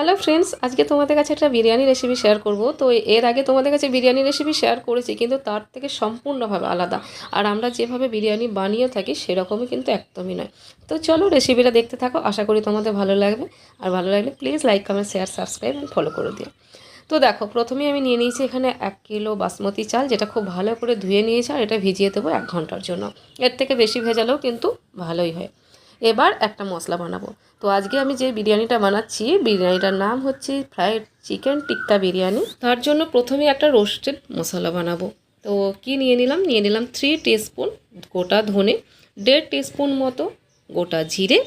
Hello friends আজকে তোমাদের কাছে একটা বিরিয়ানি রেসিপি শেয়ার করব। তো এর আগে তোমাদের কাছে বিরিয়ানি রেসিপি শেয়ার করেছি, কিন্তু তার থেকে সম্পূর্ণভাবে আলাদা। আর আমরা যেভাবে বিরিয়ানি বানিয়ে থাকি, সেরকমই কিন্তু একদমই নয়। তো চলো রেসিপিটা দেখতে থাকো। আশা করি তোমাদের ভালো লাগবে। আর ভালো লাগলে please like comment share subscribe and follow করে দিও। তো দেখো, প্রথমেই আমি নিয়ে নিয়েছি এখানে এক কিলো বাসমতি চাল, যেটা খুব ভালো করে ধুয়ে নিয়েছি, আর এটা ভিজিয়ে দেবো এক ঘণ্টার জন্য। এর থেকে বেশি ভেজালেও কিন্তু ভালোই হয়। এবার একটা মশলা বানাবো। তো আজকে আমি যে বিরিয়ানিটা বানাচ্ছি, বিরিয়ানিটার নাম হচ্ছে ফ্রাইড চিকেন টিক্কা বিরিয়ানি তার জন্য প্রথমে একটা রোস্টেড মশলা বানাবো। তো কি নিয়ে নিলাম? নিয়ে নিলাম থ্রি টিস্পুন গোটা ধনে, দেড় টিস্পুন মতো গোটা জিরে,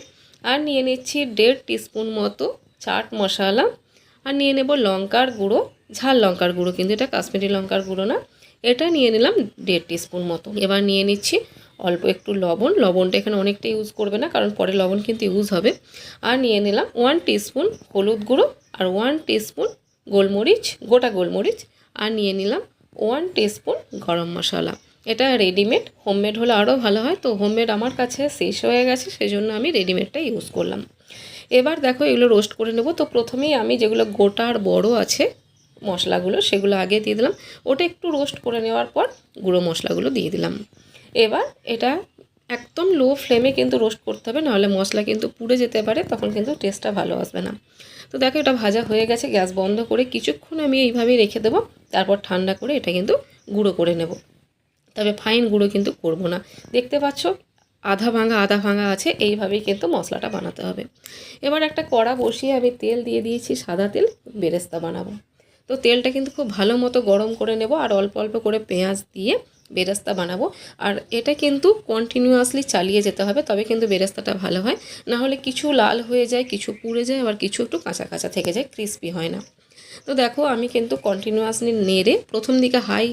আর নিয়ে নিচ্ছি দেড় টিস্পুন মতো চাট মশলা, আর নিয়ে নেব লঙ্কার গুঁড়ো, ঝাল লঙ্কার গুঁড়ো, কিন্তু এটা কাশ্মীরি লঙ্কার গুঁড়ো না। এটা নিয়ে নিলাম দেড় টিস্পুন মতো। এবার নিয়ে নিচ্ছি অল্প একটু লবণ। লবণটা এখানে অনেকটা ইউজ করবে না, কারণ পরে লবণ কিন্তু ইউজ হবে। আর নিয়ে নিলাম ওয়ান টিস্পুন হলুদ গুঁড়ো আর ওয়ান টিস্পুন গোলমরিচ, গোটা গোলমরিচ। আর নিয়ে নিলাম ওয়ান টিস্পুন গরম মশলা। এটা রেডিমেড হোমমেড হলে আরও ভালো হয়। তো হোমমেড আমার কাছে শেষ হয়ে গেছে সেই জন্য আমি রেডিমেডটা ইউজ করলাম। এবার দেখো এগুলো রোস্ট করে নেব। তো প্রথমেই আমি যেগুলো গোটা আর বড় আছে মশলাগুলো, সেগুলো আগে দিয়ে দিলাম। ওটা একটু রোস্ট করে নেওয়ার পর গুঁড়ো মশলাগুলো দিয়ে দিলাম। এবার এটা একদম লো ফ্লেমে কিন্তু রোস্ট করতে হবে, নাহলে মশলা কিন্তু পুড়ে যেতে পারে, তখন কিন্তু টেস্টটা ভালো আসবে না। তো দেখো এটা ভাজা হয়ে গেছে, গ্যাস বন্ধ করে কিছুক্ষণ আমি এইভাবেই রেখে দেবো, তারপর ঠান্ডা করে এটা কিন্তু গুঁড়ো করে নেব। তবে ফাইন গুঁড়ো কিন্তু করব না। দেখতে পাচ্ছ, আধা ভাঙা আধা ভাঙা আছে, এইভাবেই কিন্তু মশলাটা বানাতে হবে। এবার একটা কড়া বসিয়ে আমি তেল দিয়ে দিয়েছি, সাদা তেল, বেরেস্তা বানাবো। তো তেলটা কিন্তু খুব ভালো মতো গরম করে নেব, আর অল্প অল্প করে পেঁয়াজ দিয়ে বেরেস্তা বানাবো। আর এটা কিন্তু কন্টিনিউয়াসলি চালিয়ে যেতে হবে, তবে কিন্তু বেরাস্তাটা ভালো হয়। না হলে কিছু লাল হয়ে যায়, কিছু পুড়ে যায়, আবার কিছু একটু কাঁচা কাঁচা থেকে যায় ক্রিস্পি হয় না। তো দেখো, আমি কিন্তু কন্টিনিউয়াসলি নেড়ে প্রথম দিকে হাই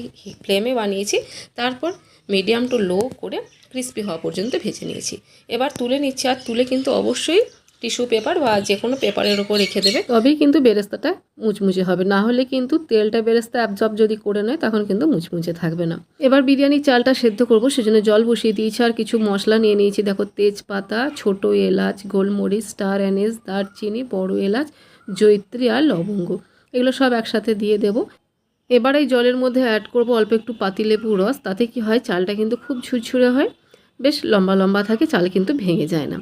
ফ্লেমে বানিয়েছি, তারপর মিডিয়াম টু লো করে ক্রিস্পি হওয়া পর্যন্ত ভেজে নিয়েছি। এবার তুলে নিচ্ছি, আর তুলে কিন্তু অবশ্যই টিস্যু পেপার বা যে কোনো পেপারের ওপর রেখে দেবে। তবেই কিন্তু বেরেস্তাটা মুচমুচে হবে। না হলে কিন্তু তেলটা বেরেস্তা অ্যাবজর্ব যদি করে নেয়, তখন কিন্তু মুচমুচে থাকবে না। এবার বিরিয়ানির চালটা সেদ্ধ করব, সেজন্য জল বসিয়ে দিয়েছি আর কিছু মশলা নিয়ে নিয়েছি। দেখো, তেজপাতা, ছোট এলাচ, গোলমরিচ, স্টার অ্যানিস দারচিনি, বড় এলাচ, জৈত্রী আর লবঙ্গ। এগুলো সব একসাথে দিয়ে দেব। এবার এই জলের মধ্যে অ্যাড করব অল্প একটু পাতিলেবু রস। তাতে কি হয়, চালটা কিন্তু খুব ঝুরঝুরে হয়। বেশ লম্বা লম্বা থাকে, চাল কিন্তু ভেঙে যায় না।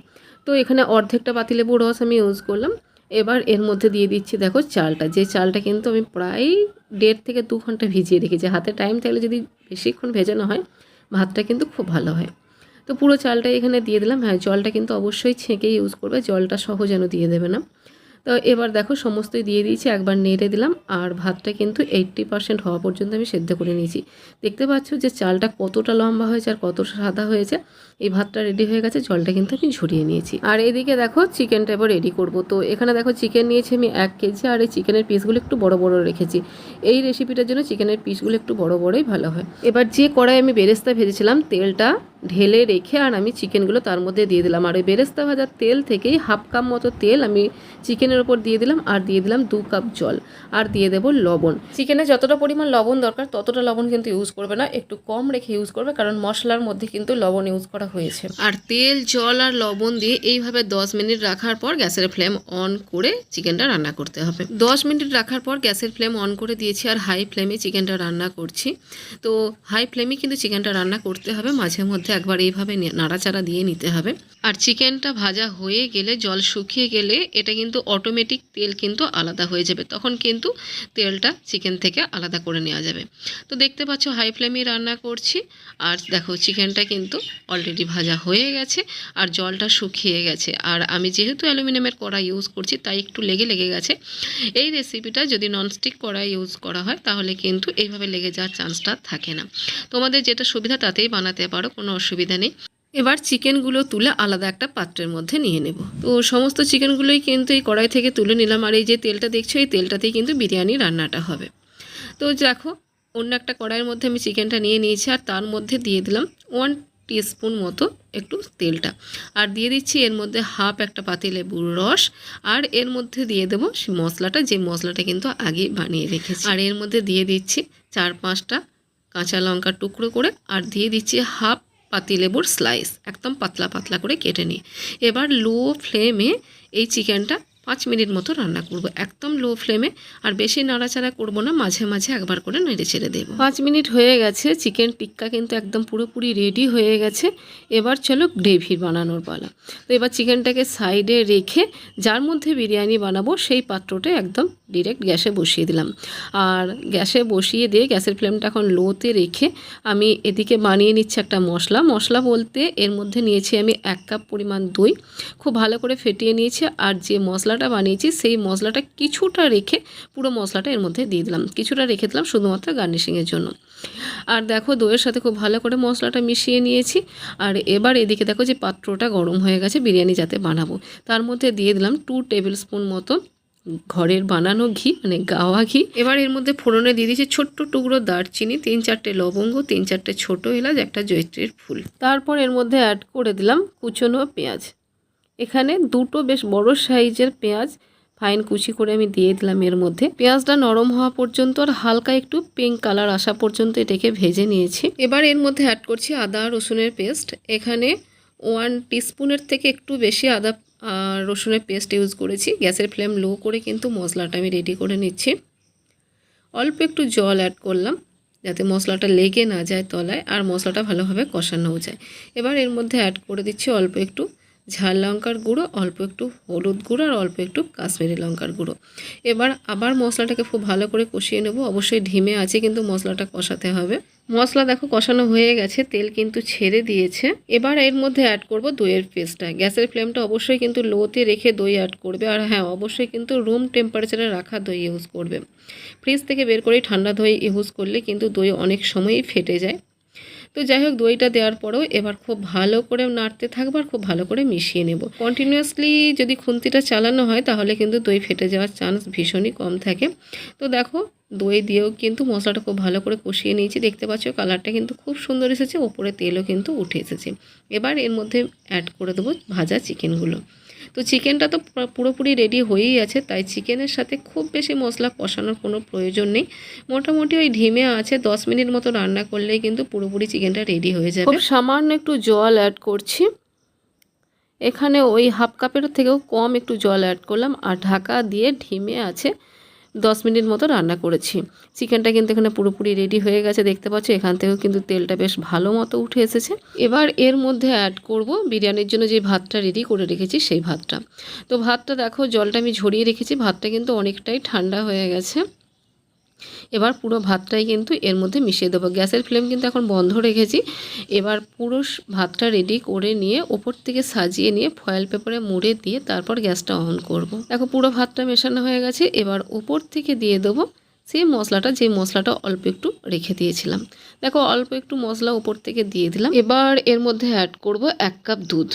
তো এখানে অর্ধেকটা পাতি পাতিলেবু রস আমি ইউজ করলাম। এবার এর মধ্যে দিয়ে দিচ্ছি, দেখো চালটা। যে চালটা কিন্তু আমি প্রায় দেড় থেকে দু ঘণ্টা ভিজিয়ে রেখেছি। হাতে টাইম থাকলে যদি বেশিক্ষণ ভেজানো হয়, ভাতটা কিন্তু খুব ভালো হয়। তো পুরো চালটা এখানে দিয়ে দিলাম। হ্যাঁ জলটা কিন্তু অবশ্যই ছেঁকে ইউজ করবে। জলটা সহ যেন দিয়ে দেবে না। তো এবার দেখো সমস্তই দিয়ে দিয়েছি, একবার নেড়ে দিলাম আর ভাতটা কিন্তু এইট্টি পার্সেন্ট হওয়া পর্যন্ত আমি সেদ্ধ করে নিয়েছি। দেখতে পাচ্ছ যে চালটা কতটা লম্বা হয়েছে আর কতটা সাদা হয়েছে। এই ভাতটা রেডি হয়ে গেছে, জলটা কিন্তু আমি ঝরিয়ে নিয়েছি। আর এদিকে দেখো চিকেনটা এবার রেডি করব। তো এখানে দেখো চিকেন নিয়েছি আমি এক কেজি আর এই চিকেনের পিসগুলো একটু বড় বড় রেখেছি। এই রেসিপিটার জন্য চিকেনের পিসগুলো একটু বড় বড়ই ভালো হয়। এবার যে কড়াই আমি বেরেস্তা ভেজেছিলাম, তেলটা ঢেলে রেখে আর আমি চিকেনগুলো তার মধ্যে দিয়ে দিলাম। আর ওই বেরেস্তা ভাজার তেল থেকেই হাফ কাপ মতো তেল আমি চিকেনের ওপর দিয়ে দিলাম আর দিয়ে দিলাম দু কাপ জল। আর দিয়ে দেবো লবণ। চিকেনে যতটা পরিমাণ লবণ দরকার ততটা লবণ কিন্তু ইউজ করবে না, একটু কম রেখে ইউজ করবে কারণ মশলার মধ্যে কিন্তু লবণ ইউজ করা হয়েছে। আর তেল, জল আর লবণ দিয়ে এইভাবে দশ মিনিট রাখার পর গ্যাসের ফ্লেম অন করে চিকেনটা রান্না করতে হবে। দশ মিনিট রাখার পর গ্যাসের ফ্লেম অন করে দিয়েছি আর হাই ফ্লেমে চিকেনটা রান্না করছি। তো হাই ফ্লেমে কিন্তু চিকেনটা রান্না করতে হবে মাঝে মধ্যে। একবার এইভাবে নাড়াচাড়া দিয়ে নিতে হবে। আর চিকেনটা ভাজা হয়ে গেলে, জল শুকিয়ে গেলে এটা কিন্তু অটোমেটিক তেল কিন্তু আলাদা হয়ে যাবে। তখন কিন্তু তেলটা চিকেন থেকে আলাদা করে নেওয়া যাবে। তো দেখতে পাচ্ছ হাই ফ্লেমে রান্না করছি। আর দেখো, চিকেনটা কিন্তু অলরেডি ভাজা হয়ে গেছে আর জলটা শুকিয়ে গেছে। আর আমি যেহেতু অ্যালুমিনিয়ামের কড়াই ইউজ করছি, তাই একটু লেগে লেগে গেছে। এই রেসিপিটা যদি ননস্টিক কড়াই ইউজ করা হয়, তাহলে কিন্তু এইভাবে লেগে যাওয়ার চান্সটা থাকে না। তোমাদের যেটা সুবিধা, তাতেই বানাতে পারো। কোনো অসুবিধা নেই। এবার চিকেনগুলো তুলে আলাদা একটা পাত্রের মধ্যে নিয়ে নেব। তো সমস্ত চিকেনগুলোই কিন্তু এই কড়াই থেকে তুলে নিলাম আর এই যে তেলটা দেখছ, এই তেলটাতেই কিন্তু বিরিয়ানি রান্নাটা হবে। তো দেখো, অন্য একটা কড়াইয়ের মধ্যে আমি চিকেনটা নিয়ে নিয়েছি আর তার মধ্যে দিয়ে দিলাম ওয়ান টিস্পুন মতো একটু তেলটা। আর দিয়ে দিচ্ছি এর মধ্যে হাফ একটা পাতিলেবুর রস আর এর মধ্যে দিয়ে দেবো সেই মশলাটা, যে মশলাটা কিন্তু আগে বানিয়ে রেখেছি। আর এর মধ্যে দিয়ে দিচ্ছি চার পাঁচটা কাঁচা লঙ্কা টুকরো করে আর দিয়ে দিচ্ছি হাফ পাতিলেবুর স্লাইস একদম পাতলা পাতলা করে কেটে নিই। এবার লো ফ্লেমে এই চিকেনটা পাঁচ মিনিট মতো রান্না করব। একদম লো ফ্লেমে আর বেশি নাড়াচাড়া করব না, মাঝে মাঝে একবার করে নেড়ে ছেড়ে দেবো। পাঁচ মিনিট হয়ে গেছে চিকেন টিক্কা কিন্তু একদম পুরোপুরি রেডি হয়ে গেছে। এবার চলো গ্রেভি বানানোর পালা। তো এবার চিকেনটাকে সাইডে রেখে যার মধ্যে বিরিয়ানি বানাবো, সেই পাত্রটা একদম ডিরেক্ট গ্যাসে বসিয়ে দিলাম। আর গ্যাসে বসিয়ে দিয়ে গ্যাসের ফ্লেমটা এখন লোতে রেখে আমি এদিকে বানিয়ে নিচ্ছি একটা মশলা। মশলা বলতে এর মধ্যে নিয়েছি আমি এক কাপ পরিমাণ দই। খুব ভালো করে ফেটিয়ে নিয়েছি। আর যে মশলাটা বানিয়েছি, সেই মশলাটা কিছুটা রেখে পুরো মশলাটা এর মধ্যে দিয়ে দিলাম। কিছুটা রেখে দিলাম শুধুমাত্র গার্নিশিংয়ের জন্য। আর দেখো দইয়ের সাথে খুব ভালো করে মশলাটা মিশিয়ে নিয়েছি। আর এবার এদিকে দেখো যে পাত্রটা গরম হয়ে গেছে, বিরিয়ানি যাতে বানাবো। তার মধ্যে দিয়ে দিলাম টু টেবিল স্পুন মতো ঘরের বানানো ঘি মানে গাওয়া ঘি। এবার এর মধ্যে ফোড়নে দিয়ে দিয়েছি ছোট্ট টুকরো দারচিনি, তিন চারটে লবঙ্গ, তিন চারটে ছোট এলাচ, একটা জৈত্রীর ফুল। তারপর এর মধ্যে অ্যাড করে দিলাম কুচনো পেঁয়াজ। এখানে দুটো বেশ বড় সাইজের পেঁয়াজ ফাইন কুচি করে আমি দিয়ে দিলাম এর মধ্যে। পেঁয়াজটা নরম হওয়া পর্যন্ত আর হালকা একটু পিঙ্ক কালার আসা পর্যন্ত এটাকে ভেজে নিয়েছি। এবার এর মধ্যে অ্যাড করছি আদা, রসুনের পেস্ট এখানে ওয়ান টিস্পুনের থেকে একটু বেশি আদা রসুনের পেস্ট ইউজ করেছি। গ্যাসের ফ্লেম লো করে কিন্তু মশলাটা আমি রেডি করে নিচ্ছি। অল্প একটু জল অ্যাড করলাম যাতে মশলাটা লেগে না যায় তলায় আর মশলাটা ভালোভাবে কষানোও যায়। এবার এর মধ্যে অ্যাড করে দিচ্ছি অল্প একটু ঝাল লঙ্কার গুঁড়ো, অল্প একটু হলুদ গুঁড়ো আর অল্প একটু কাশ্মীরি লঙ্কার গুঁড়ো। এবার আবার মশলাটাকে খুব ভালো করে কষিয়ে নেব। অবশ্যই ঢিমে আছে, কিন্তু মশলাটা কষাতে হবে। মশলা দেখো কষানো হয়ে গেছে, তেল কিন্তু ছেড়ে দিয়েছে। এবার এর মধ্যে অ্যাড করব দইয়ের পেস্টটা গ্যাসের ফ্লেমটা অবশ্যই কিন্তু লোতে রেখে দই অ্যাড করবে। আর হ্যাঁ অবশ্যই কিন্তু রুম টেম্পারেচারে রাখা দই ইউজ করবে। ফ্রিজ থেকে বের করে ঠান্ডা দই ইউজ করলে কিন্তু দই অনেক সময়ই ফেটে যায়। তো যাই হোক, দইটা দেওয়ার পরেও এবার খুব ভালো করে নাড়তে থাকব আর খুব ভালো করে মিশিয়ে নেব। কন্টিনিউয়াসলি যদি খুন্তিটা চালানো হয়, তাহলে কিন্তু দই ফেটে যাওয়ার চান্স ভীষণই কম থাকে। তো দেখো, দই দিয়েও কিন্তু মশলাটা খুব ভালো করে কষিয়ে নিয়েছি। দেখতে পাচ্ছ কালারটা কিন্তু খুব সুন্দর এসেছে, ওপরে তেলও কিন্তু উঠে এসেছে। এবার এর মধ্যে অ্যাড করে দেবো ভাজা চিকেনগুলো তো চিকেনটা তো পুরোপুরি রেডি হয়েই আছে, তাই চিকেনের সাথে খুব বেশি মশলা কষানোর কোনো প্রয়োজন নেই। মোটামুটি ওই ঢিমে আছে, দশ মিনিট মতো রান্না করলেই কিন্তু পুরোপুরি চিকেনটা রেডি হয়ে যাবে। খুব সামান্য একটু জল অ্যাড করছি। এখানে ওই হাফ কাপের থেকেও কম একটু জল অ্যাড করলাম, আর ঢাকা দিয়ে ঢিমে আছে দশ মিনিট মতো রান্না করেছি। চিকেনটা কিন্তু এখানে পুরোপুরি রেডি হয়ে গেছে, দেখতে পাচ্ছ? এখান থেকেও কিন্তু তেলটা বেশ ভালো মতো উঠে এসেছে। এবার এর মধ্যে অ্যাড করব বিরিয়ানির জন্য যে ভাতটা রেডি করে রেখেছি, সেই ভাতটা। তো ভাতটা দেখো, জলটা আমি ঝরিয়ে রেখেছি, ভাতটা কিন্তু অনেকটাই ঠান্ডা হয়ে গেছে। এবার পুরো ভাতটাই কিন্তু এর মধ্যে মিশিয়ে দেবো। গ্যাসের ফ্লেম কিন্তু এখন বন্ধ রেখেছি। এবার পুরো ভাতটা রেডি করে নিয়ে ওপর থেকে সাজিয়ে নিয়ে ফয়েল পেপারে মুড়ে দিয়ে তারপর গ্যাসটা অন করব। দেখো পুরো ভাতটা মেশানো হয়ে গেছে। এবার ওপর থেকে দিয়ে দেবো সেই মশলাটা, যে মশলাটা অল্প একটু রেখে দিয়েছিলাম। দেখো অল্প একটু মশলা উপর থেকে দিয়ে দিলাম। এবার এর মধ্যে অ্যাড করব এক কাপ দুধ।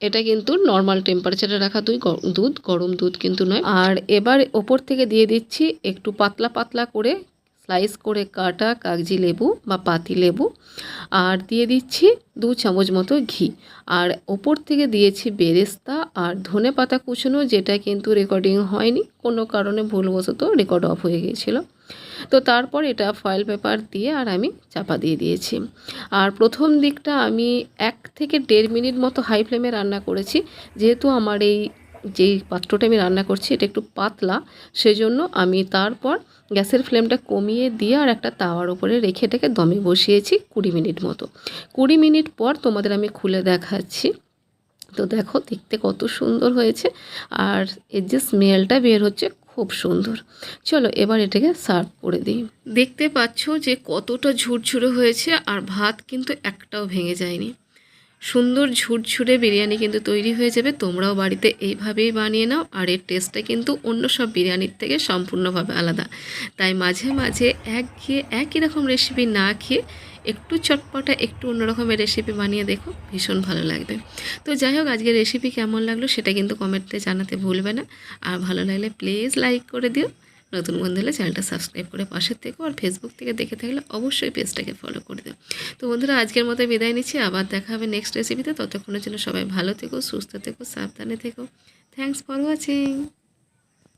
এটা কিন্তু নর্মাল টেম্পারেচারে রাখা দুই দুধ, গরম দুধ কিন্তু নয়। আর এবার ওপর থেকে দিয়ে দিচ্ছি একটু পাতলা পাতলা করে স্লাইস করে কাটা কাগজি লেবু বা পাতি লেবু। আর দিয়ে দিচ্ছি দু চামচ মতো ঘি। আর ওপর থেকে দিয়েছি বেরেস্তা আর ধনে পাতা কুচনো, যেটা কিন্তু রেকর্ডিং হয়নি। কোনো কারণে ভুলবশত রেকর্ড অফ হয়ে গিয়েছিল। তো তারপর এটা ফয়েল পেপার দিয়ে আর আমি চাপা দিয়ে দিয়েছি। আর প্রথম দিকটা আমি এক থেকে দেড় মিনিট মতো হাই ফ্লেমে রান্না করেছি। যেহেতু আমার এই যেই পাত্রটা আমি রান্না করছি এটা একটু পাতলা, সেজন্য আমি তারপর গ্যাসের ফ্লেমটা কমিয়ে দিয়ে আর একটা তাওয়ার উপরে রেখে এটাকে দমে বসিয়েছি কুড়ি মিনিট মতো। কুড়ি মিনিট পর তোমাদের আমি খুলে দেখাচ্ছি। তো দেখো, দেখতে কত সুন্দর হয়েছে। আর এর যে স্মেলটা বের হচ্ছে খুব সুন্দর। চলো এবার এটাকে সার্ভ করে দিই। দেখতে পাচ্ছ যে কতটা ঝুরঝুরে হয়েছে আর ভাত কিন্তু একটাও ভেঙে যায়নি। সুন্দর ঝুরঝুরে বিরিয়ানি কিন্তু তৈরি হয়ে যাবে। তোমরাও বাড়িতে এইভাবেই বানিয়ে নাও আর এর টেস্টটা কিন্তু অন্য সব বিরিয়ানির থেকে সম্পূর্ণভাবে আলাদা। তাই মাঝে মাঝে এক ঘিয়ে একই রকম রেসিপি না খেয়ে একটু চটপটা, একটু অন্যরকমের রেসিপি বানিয়ে দেখো, ভীষণ ভালো লাগবে। তো যাই হোক, আজকের রেসিপি কেমন লাগল সেটা কিন্তু কমেন্টে জানাতে ভুলবে না। আর ভালো লাগলে প্লিজ লাইক করে দিও। নতুন বন্ধু হলে চ্যানেলটা সাবস্ক্রাইব করে পাশের থেকো আর ফেসবুক থেকে দেখে থাকলে অবশ্যই পেজটাকে ফলো করে দেবো তো বন্ধুরা, আজকের মতো বিদায় নিচ্ছি। আবার দেখা হবে নেক্সট রেসিপিতে ততক্ষণের জন্য সবাই ভালো থেকো, সুস্থ থেকো, সাবধানে থেকো। Thanks for watching